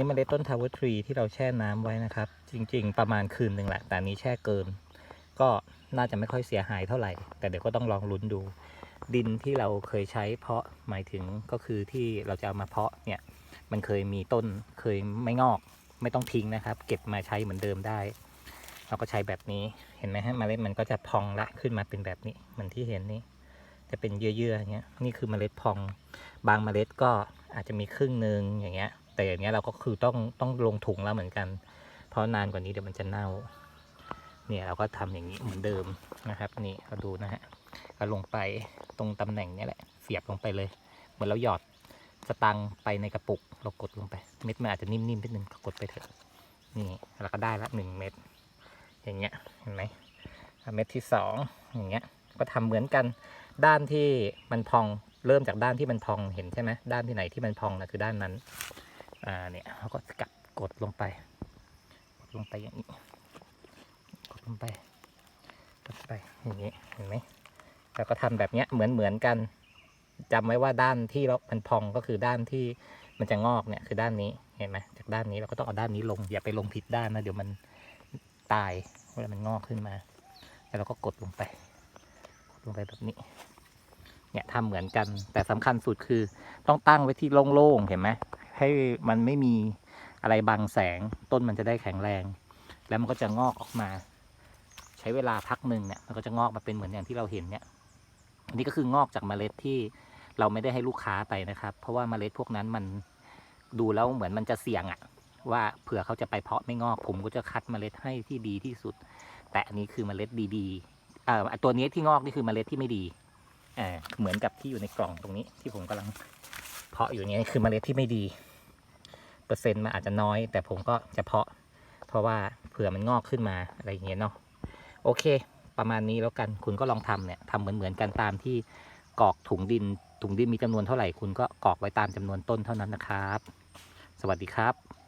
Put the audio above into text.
นี่เมล็ดต้นทาวเวอร์ทรีที่เราแช่น้ำไว้นะครับ จริง ๆ ประมาณคืนหนึ่งแหละ แต่นี้แช่เกิน ก็น่าจะไม่ค่อยเสียหายเท่าไหร่ แต่เดี๋ยวก็ต้องลองลุ้นดู ดินที่เราเคยใช้เพาะหมายถึงก็คือที่เราจะเอามาเพาะเนี่ยมันเคยมีต้นเคยไม่งอกไม่ต้องทิ้งนะครับ เก็บมาใช้เหมือนเดิมได้ เราก็ใช้แบบนี้เห็นไหมฮะเมล็ดมันก็จะพองละขึ้นมาเป็นแบบนี้เหมือนที่เห็นนี่จะเป็นเยื่อๆอย่างเงี้ยนี่คือเมล็ดพอง บางเมล็ดก็อาจจะมีครึ่งหนึ่งอย่างเงี้ย แต่อย่างเงี้ยเราก็คือต้องต้องลงถุงแล้วเหมือนกัน เพราะนานกว่านี้เดี๋ยวมันจะเน่า เนี่ยเราก็ทำอย่างนี้เหมือนเดิมนะครับ นี่เราดูนะฮะก็ลงไปตรงตำแหน่งนี้แหละ เสียบลงไปเลย เหมือนเราหยอดสตังไปในกระปุกเรากดลงไป เม็ดมันอาจจะนิ่มๆนิดนึงก็กดไปเถอะนี่เราก็ได้ละหนึ่งเม็ดอย่างเงี้ยเห็นไหมเม็ดที่สองอย่างเงี้ยก็ทำเหมือนกันด้านที่มันพองเริ่มจากด้านที่มันพองเห็นใช่ไหมด้านที่ไหนที่มันพองนะคือด้านนั้น อ่าเนี่ยเราก็กัดกดลงไป กดลงไปอย่างนี้ กดลงไป กดไปอย่างนี้เห็นไหมแล้วก็ทำแบบเนี้ยเหมือนเหมือนกันจำไว้ว่าด้านที่เรามันพองก็คือด้านที่มันจะงอกเนี่ยคือด้านนี้เห็นไหมจากด้านนี้เราก็ต้องเอาด้านนี้ลงอย่าไปลงผิดด้านนะเดี๋ยวมันตายเวลามันงอกขึ้นมา แล้วเราก็กดลงไป กดลงไปแบบนี้ เนี่ยทำเหมือนกัน แต่สำคัญสุดคือต้องตั้งไว้ที่โล่งๆ เห็นไหม ให้มันไม่มีอะไรบังแสงต้นมันจะได้แข็งแรง แล้วมันก็จะงอกออกมา ใช้เวลาพักหนึ่งเนี่ยมันก็จะงอกมาเป็นเหมือนอย่างที่เราเห็นเนี่ยอันนี้ก็คืองอกจากเมล็ดที่เราไม่ได้ให้ลูกค้าไปนะครับ เพราะว่าเมล็ดพวกนั้นมันดูแล้วเหมือนมันจะเสี่ยงอะว่าเผื่อเขาจะไปเพาะไม่งอก ผมก็จะคัดเมล็ดให้ที่ดีที่สุด แต่อันนี้คือเมล็ดดีๆเอ่อตัวนี้ที่งอกนี่คือเมล็ดที่ไม่ดีอ่าเหมือนกับที่อยู่ในกล่องตรงนี้ที่ผมกำลังเพาะอยู่เนี้คือเมล็ดที่ไม่ดี เปอร์เซ็นต์มันอาจจะน้อย แต่ผมก็จะเพาะ เพราะว่าเผื่อมันงอกขึ้นมาอะไรอย่างเงี้ยเนาะโอเค ประมาณนี้แล้วกันคุณก็ลองทำเนี่ยทำเหมือนเหมือนกันตามที่กรอกถุงดิน ถุงดินมีจำนวนเท่าไหร่คุณก็กรอกไว้ตามจำนวนต้นเท่านั้นนะครับ สวัสดีครับ